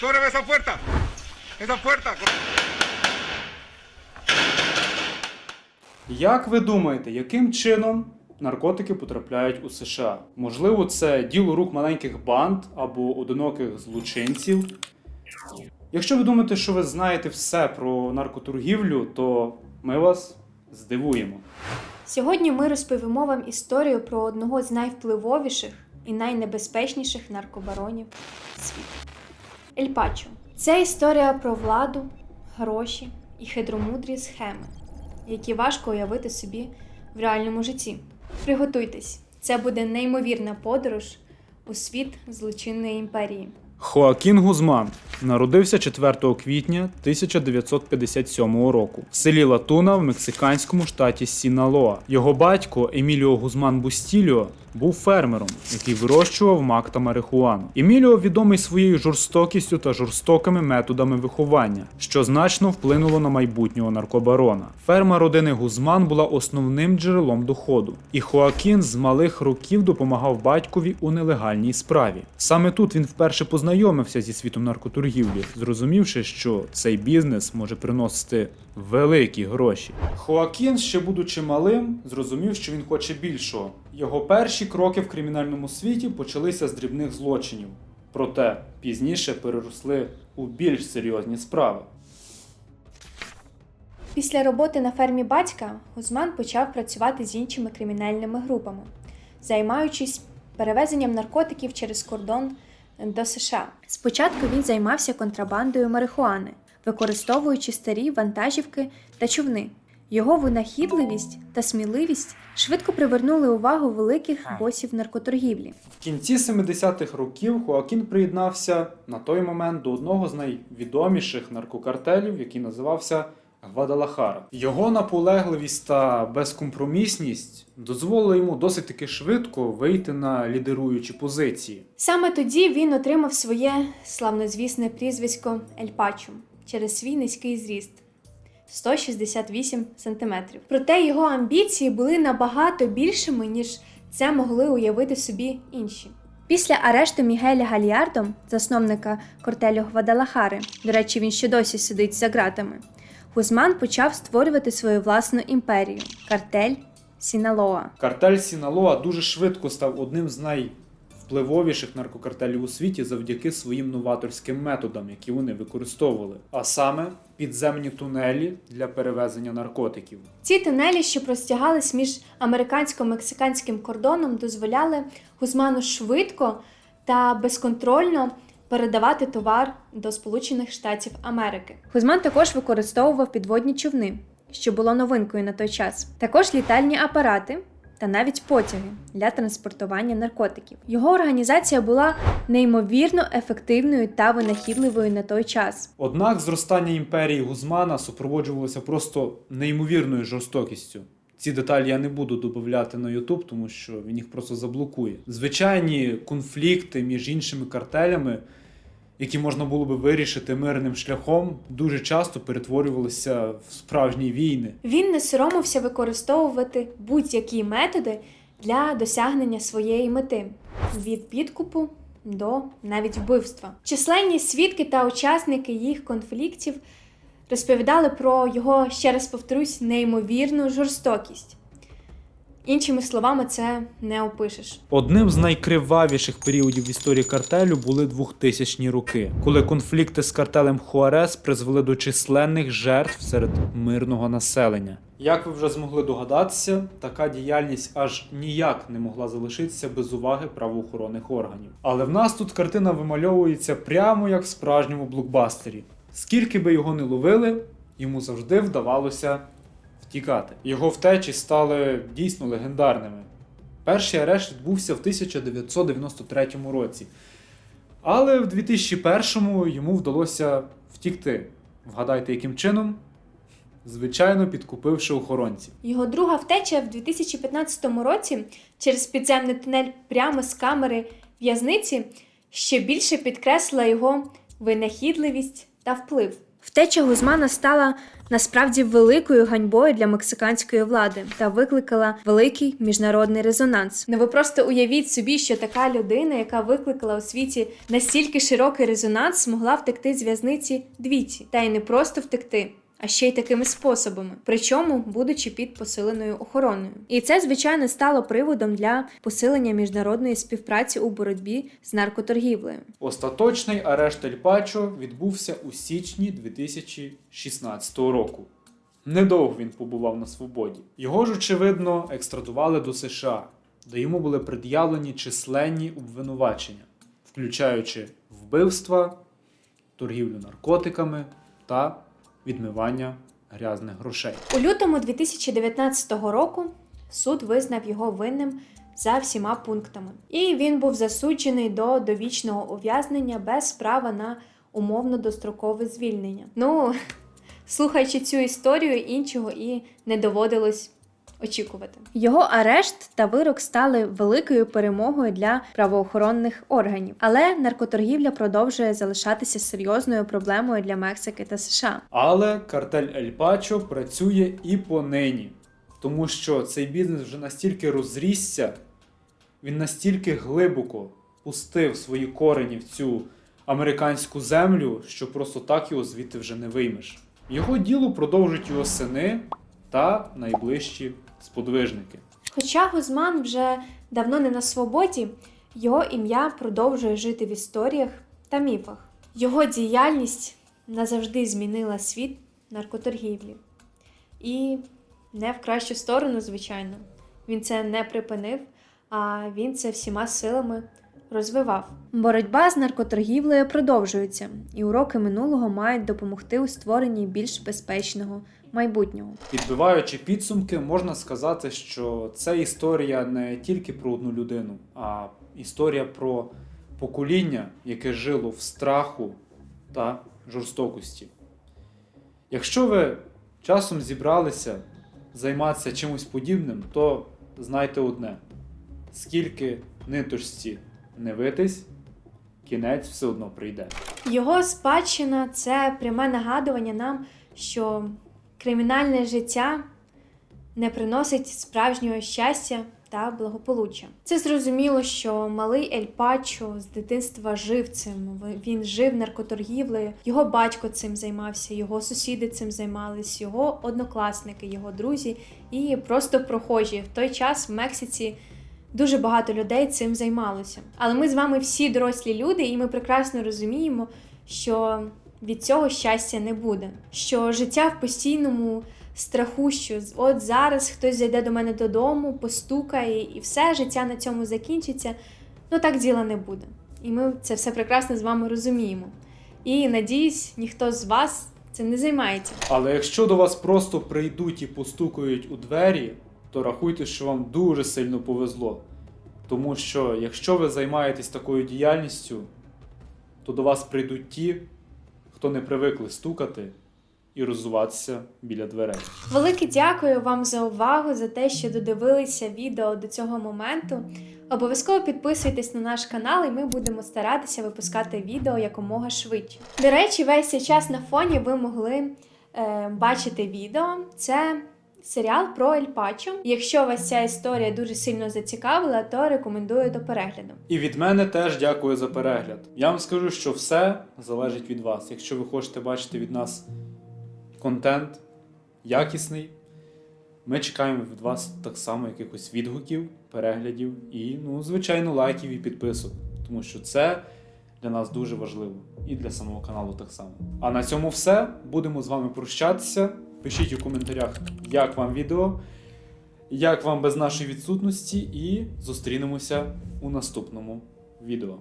Sobre esa puerta. Esa puerta. Як ви думаєте, яким чином наркотики потрапляють у США? Можливо, це діло рук маленьких банд або одиноких злочинців? Якщо ви думаєте, що ви знаєте все про наркоторгівлю, то ми вас здивуємо. Сьогодні ми розповімо вам історію про одного з найвпливовіших і найнебезпечніших наркобаронів світу. Ель Пачо. Це історія про владу, гроші і хитромудрі схеми, які важко уявити собі в реальному житті. Приготуйтесь, це буде неймовірна подорож у світ злочинної імперії. Хоакін Гузман народився 4 квітня 1957 року в селі Латуна в мексиканському штаті Сіналоа. Його батько Еміліо Гузман Бустільо був фермером, який вирощував мак та марихуану. Еміліо відомий своєю жорстокістю та жорстокими методами виховання, що значно вплинуло на майбутнього наркобарона. Ферма родини Гузман була основним джерелом доходу, і Хоакін з малих років допомагав батькові у нелегальній справі. Саме тут він вперше познайомився зі світом наркоторгівлі, зрозумівши, що цей бізнес може приносити великі гроші. Хоакін, ще будучи малим, зрозумів, що він хоче більшого. Його перші кроки в кримінальному світі почалися з дрібних злочинів, проте пізніше переросли у більш серйозні справи. Після роботи на фермі батька Гузман почав працювати з іншими кримінальними групами, займаючись перевезенням наркотиків через кордон до США. Спочатку він займався контрабандою марихуани, використовуючи старі вантажівки та човни. Його винахідливість та сміливість швидко привернули увагу великих босів наркоторгівлі. В кінці 70-х років Хоакін приєднався на той момент до одного з найвідоміших наркокартелів, який називався Гвадалахара. Його наполегливість та безкомпромісність дозволили йому досить таки швидко вийти на лідеруючі позиції. Саме тоді він отримав своє славнозвісне прізвисько Ель Пачо через свій низький зріст 168 см. Проте його амбіції були набагато більшими, ніж це могли уявити собі інші. Після арешту Мігеля Галіардо, засновника кортелю Гвадалахари, до речі, він ще досі сидить за ґратами, Гузман почав створювати свою власну імперію картель Сіналоа. Картель Сіналоа дуже швидко став одним з найвпливовіших наркокартелів у світі завдяки своїм новаторським методам, які вони використовували, а саме підземні тунелі для перевезення наркотиків. Ці тунелі, що простягались між американсько-мексиканським кордоном, дозволяли Гузману швидко та безконтрольно передавати товар до Сполучених Штатів Америки. Гузман також використовував підводні човни, що було новинкою на той час. Також літальні апарати. Та навіть потяги для транспортування наркотиків. Його організація була неймовірно ефективною та винахідливою на той час. Однак зростання імперії Гузмана супроводжувалося просто неймовірною жорстокістю. Ці деталі я не буду додавати на YouTube, тому що він їх просто заблокує. Звичайні конфлікти між іншими картелями, які можна було би вирішити мирним шляхом, дуже часто перетворювалися в справжні війни. Він не соромився використовувати будь-які методи для досягнення своєї мети від підкупу до навіть вбивства. Численні свідки та учасники їх конфліктів розповідали про його, ще раз повторюсь, неймовірну жорстокість. Іншими словами, це не опишеш. Одним з найкривавіших періодів в історії картелю були 2000-ні роки, коли конфлікти з картелем Хуарес призвели до численних жертв серед мирного населення. Як ви вже змогли догадатися, така діяльність аж ніяк не могла залишитися без уваги правоохоронних органів. Але в нас тут картина вимальовується прямо як в справжньому блокбастері. Скільки би його не ловили, йому завжди вдавалося втікати. Його втечі стали дійсно легендарними. Перший арешт відбувся в 1993 році. Але в 2001 йому вдалося втікти. Вгадайте, яким чином? Звичайно, підкупивши охоронців. Його друга втеча в 2015 році через підземний тунель прямо з камери в'язниці ще більше підкреслила його винахідливість та вплив. Втеча Гузмана стала насправді великою ганьбою для мексиканської влади та викликала великий міжнародний резонанс. Ну ви просто уявіть собі, що така людина, яка викликала у світі настільки широкий резонанс, змогла втекти з в'язниці двічі, та й не просто втекти. А ще й такими способами, причому будучи під посиленою охороною, і це звичайно стало приводом для посилення міжнародної співпраці у боротьбі з наркоторгівлею. Остаточний арешт Ель Пачо відбувся у січні 2016 року. Недовго він побував на свободі. Його ж, очевидно, екстрадували до США, де йому були пред'явлені численні обвинувачення, включаючи вбивства, торгівлю наркотиками та відмивання грязних грошей. У лютому 2019 року суд визнав його винним за всіма пунктами, і він був засуджений до довічного ув'язнення без права на умовно дострокове звільнення. Ну, слухаючи цю історію, іншого і не доводилось. Очікувати його арешт та вирок стали великою перемогою для правоохоронних органів, але наркоторгівля продовжує залишатися серйозною проблемою для Мексики та США. Але картель Ель Пачо працює і понині, тому що цей бізнес вже настільки розрісся, він настільки глибоко пустив свої корені в цю американську землю, що просто так його звідти вже не виймеш. Його діло продовжують його сини та найближчі сподвижники. Хоча Гузман вже давно не на свободі, його ім'я продовжує жити в історіях та міфах. Його діяльність назавжди змінила світ наркоторгівлі. І не в кращу сторону, звичайно. Він це не припинив, а він це всіма силами розвивав. Боротьба з наркоторгівлею продовжується, і уроки минулого мають допомогти у створенні більш безпечного майбутнього. Підбиваючи підсумки, можна сказати, що це історія не тільки про одну людину, а історія про покоління, яке жило в страху та жорстокості. Якщо ви часом зібралися займатися чимось подібним, то знайте одне: скільки ниточці не витись, кінець все одно прийде. Його спадщина це пряме нагадування нам, що кримінальне життя не приносить справжнього щастя та благополуччя. Це зрозуміло, що малий Ель Пачо з дитинства жив цим. Він жив наркоторгівлею, його батько цим займався, його сусіди цим займались, його однокласники, його друзі і просто прохожі. В той час в Мексиці дуже багато людей цим займалося. Але ми з вами всі дорослі люди, і ми прекрасно розуміємо, що від цього щастя не буде. Що життя в постійному страху, що от зараз хтось зайде до мене додому, постукає, і все життя на цьому закінчиться. Ну так діла не буде. І ми це все прекрасно з вами розуміємо. І надіюсь, ніхто з вас цим не займається. Але якщо до вас просто прийдуть і постукають у двері, то рахуйте, що вам дуже сильно повезло. Тому що якщо ви займаєтесь такою діяльністю, то до вас прийдуть ті, хто не привикли стукати і роззуватися біля дверей. Велике дякую вам за увагу, за те, що додивилися відео до цього моменту. Обов'язково підписуйтесь на наш канал, і ми будемо старатися випускати відео якомога швидше. До речі, весь цей час на фоні ви могли е, бачити відео. Це серіал про Ель Пачо. Якщо вас ця історія дуже сильно зацікавила, то рекомендую до перегляду. І від мене теж дякую за перегляд. Я вам скажу, що все залежить від вас. Якщо ви хочете бачити від нас контент якісний, ми чекаємо від вас так само якихось відгуків, переглядів і, ну, звичайно, лайків і підписок. Тому що це для нас дуже важливо і для самого каналу так само. А на цьому все. Будемо з вами прощатися. Пишіть у коментарях, як вам відео, як вам без нашої відсутності, і зустрінемося у наступному відео.